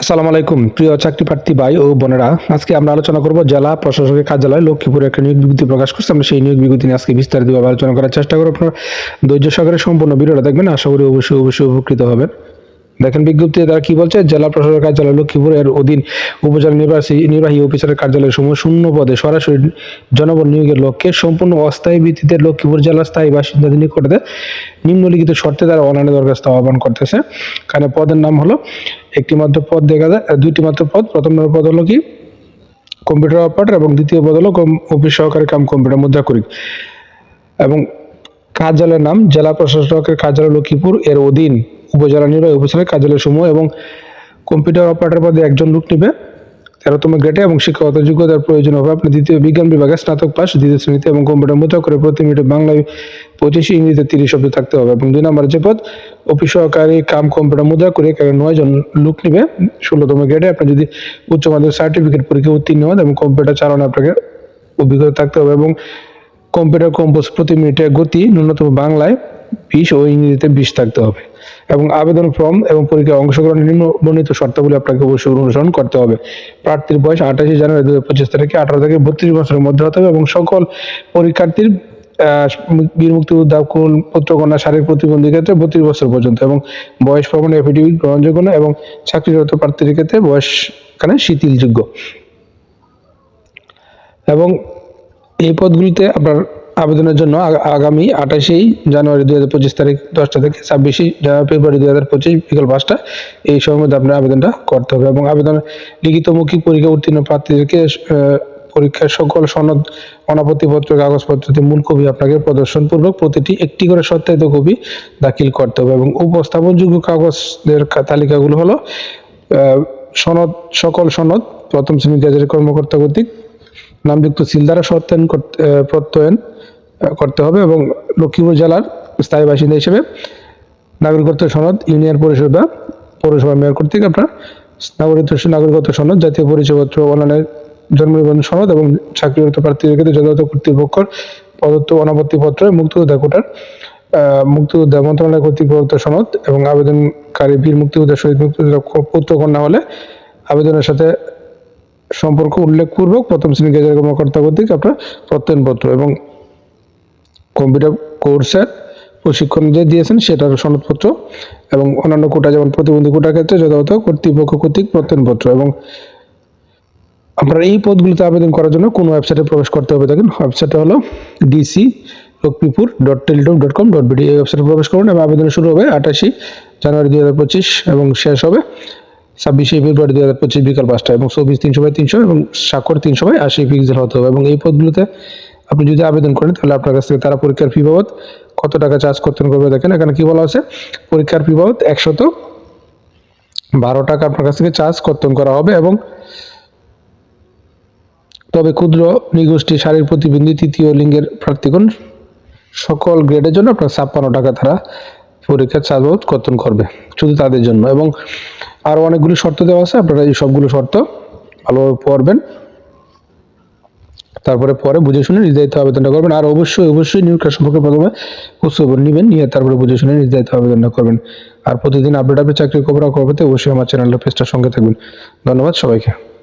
আসসালামু আলাইকুম, প্রিয় চাকরি প্রার্থী ভাই ও বোনেরা। আজকে আমরা আলোচনা করব জেলা প্রশাসকের কার্যালয় লক্ষ্মীপুরে একটা নিয়োগ বিজ্ঞপ্তি প্রকাশ করছে। আমরা সেই নিয়োগ বিজ্ঞপ্তি নিয়ে আজকে বিস্তারিতভাবে আলোচনা করার চেষ্টা করব। আপনার ধৈর্য সহকারে সম্পূর্ণ ভিডিওটা দেখবেন। আশা করি অবশ্যই অবশ্যই উপকৃত হবেন। দেখেন বিজ্ঞপ্তি তারা কি বলছে? জেলা প্রশাসকের কার্যালয় লক্ষ্মীপুর এর অধীন উপজেলা নির্বাহী নির্বাহী অফিসারের কার্যালয় সমূহ শূন্য পদে সরাসরি জনবল নিয়োগের লক্ষ্যে সম্পূর্ণ অস্থায়ী ভিত্তিতে লক্ষ্মীপুর জেলার স্থায়ী বাসিন্দাদের নিকটে নিম্নলিখিত শর্তে তারা অনলাইনে দরখাস্ত আহ্বান করতেছে। কারণ পদের নাম হলো একটি মাত্র পদ দেখা যায় দুইটি মাত্র পদ, প্রথম পদ হলো কি? কম্পিউটার অপারেটর এবং দ্বিতীয় পদ হলো অফিস সহকারী কাম কম্পিউটার মুদ্রা করি এবং কার্যালয়ের নাম জেলা প্রশাসকের কার্যালয় লক্ষ্মীপুর এর অধীন। উপজেলা নির্বাহী অফিসারের কার্যালয় সমূহ এবং কম্পিউটার অপারেটর পদে একজন লোক নেবে। তেরোতম গ্রেডে এবং শিক্ষাগত যোগ্যতার প্রয়োজন হবে আপনি দ্বিতীয় বিজ্ঞান বিভাগে স্নাতক পাস দ্বিতীয় শ্রেণীতে এবং কম্পিউটার মুদ্রা করে প্রতি মিনিটে বাংলায় পঁচিশ, ইংরেজিতে তিরিশ শব্দ থাকতে হবে এবং দুই নম্বর যে পদ অফিস সহকারী কাম কম্পিউটার মুদ্রা করে নয় জন লোক নেবে। ষোলোতম গ্রেডে আপনি যদি উচ্চ মাধ্যমিক সার্টিফিকেট পরীক্ষা উত্তীর্ণ হন এবং কম্পিউটার চালানো আপনাকে অভিজ্ঞতা থাকতে হবে এবং কম্পিউটার কম্পোজ প্রতি মিনিটে গতি ন্যূনতম বাংলায় বিশ ও ইংরেজিতে বিশ থাকতে হবে। এবং আবেদন ফর্ম এবং পরীক্ষায় অংশগ্রহণের নিম্ন বর্ণিত শর্তাবলী আপনাকে অবশ্যই অনুসরণ করতে হবে। প্রার্থীর বয়স আঠাশে জানুয়ারি দু হাজার পঁচিশ তারিখে আঠারো থেকে বত্রিশ বছরের মধ্যে হতে হবে এবং সকল পরীক্ষার্থীর বীর মুক্তিযোদ্ধা কোন পত্রকন্যা, শারীরিক প্রতিবন্ধী ক্ষেত্রে বত্রিশ বছর পর্যন্ত এবং বয়স প্রমাণ এফিডেভিট গ্রহণযোগ্য না এবং চাকরিরত প্রার্থীর ক্ষেত্রে বয়স এখানে শিথিলযোগ্য। এবং এই পদগুলিতে আপনার আবেদনের জন্য আগামী আঠাশেই জানুয়ারি দুই হাজার পঁচিশ তারিখ দশটা থেকে ছাব্বিশে ফেব্রুয়ারি দুই হাজার পঁচিশ বিকাল পাঁচটা, এই সময়ের মধ্যে আপনার আবেদনটা করতে হবে এবং আবেদন লিখিত মৌখিক পরীক্ষা উত্তীর্ণ প্রার্থীদেরকে পরীক্ষার সকল সনদ, অনাপত্তিপত্র, কাগজপত্রতে মূল কপি আপনাকে প্রদর্শনপূর্বক প্রতিটি একটি করে সত্যায়িত কপি দাখিল করতে হবে এবং উপস্থাপনযোগ্য কাগজের তালিকাগুলো হলো সনদ, সকল সনদ, প্রথম শ্রেণি গেজেটের কর্মকর্তা কর্তৃক নামযুক্ত সিল দ্বারা সত্যায়ন করতে- প্রত্যয়ন করতে হবে এবং লক্ষ্মীপুর জেলার স্থায়ী বাসিন্দা হিসেবে নাগরিকত্ব সনদ, ইউনিয়ন পরিষদ বা পৌরসভা মেয়র কর্তৃক আপনার নাগরিকত্ব নাগরিকত্ব সনদ, জাতীয় পরিচয়পত্র, অনলাইনে জন্ম নিবন্ধন সনদ এবং চাকরিরত প্রার্থীদের ক্ষেত্রে যথাযথ কর্তৃপক্ষের প্রদত্ত অনাপত্তিপত্র মুক্তিযোদ্ধা কোটার মুক্তিযোদ্ধা মন্ত্রণালয় কর্তৃক প্রদত্ত সনদ এবং আবেদনকারী বীর মুক্তিযোদ্ধা, শহীদ মুক্তিযোদ্ধা পুত্র কন্যা হলে আবেদনের সাথে সম্পর্ক উল্লেখপূর্বক প্রথম শ্রেণি গেজের কর্মকর্তা কর্তৃক আপনার প্রত্যয়নপত্র এবং কম্পিউটার কোর্সের প্রশিক্ষণ যে দিয়েছেন সেটার সনদপত্র এবং অন্যান্য কোটা যেমন প্রতিবন্ধী কোটার ক্ষেত্রে যথাযথ কর্তৃপক্ষ কর্তৃক প্রত্যয়নপত্র এবং আপনার এই পদগুলিতে আবেদন করার জন্য কোনো ওয়েবসাইটে প্রবেশ করতে হবে দেখেন, ওয়েবসাইটটা হলো DC Lakshmipur dot Teletalk dot com dot BD. এই ওয়েবসাইটে প্রবেশ করুন এবং আবেদন শুরু হবে আঠাশি জানুয়ারি দু হাজার পঁচিশ এবং শেষ হবে ছাব্বিশে ফেব্রুয়ারি দুই হাজার পঁচিশ বিকাল পাঁচটা এবং চব্বিশ তিনশো বাই তিনশো এবং স্বাক্ষর তিনশো বাই আশি পিক্সেল হতে হবে এবং এই পদগুলোতে আপনি যদি আবেদন করেন, তাহলে আপনার কাছ থেকে তারা পরীক্ষার ফি বাবদ কত টাকা চার্জ করতে করবে দেখেন। এখানে কি বলা আছে পরীক্ষার ফি বাবদ একশত বারো টাকা আপনার কাছ থেকে চার্জ কর্তন করা হবে এবং তবে ক্ষুদ্র নিগোষ্ঠী শারীর প্রতিবন্ধী তৃতীয় লিঙ্গের প্রার্থীগণ সকল গ্রেডের জন্য আপনার ছাপ্পান্ন টাকা তারা পরীক্ষার চার্জ বাবদ কর্তন করবে, শুধু তাদের জন্য। এবং আরও অনেকগুলি শর্ত দেওয়া আছে, আপনারা এই সবগুলো শর্ত ভালোভাবে পড়বেন। তারপরে পরে বুঝে শুনে নির্ধারিত আবেদনটা করবেন। আর অবশ্যই অবশ্যই নিয়োগ সম্পর্কে প্রথমে খোঁজখবর নেবেন, নিয়ে তারপরে বুঝে শুনে নির্ধারিত আবেদনটা করবেন। আর প্রতিদিন আপডেট আপডেট চাকরির খবর করবেন অবশ্যই আমার চ্যানেলটা পেজটার সঙ্গে থাকবেন। ধন্যবাদ সবাইকে।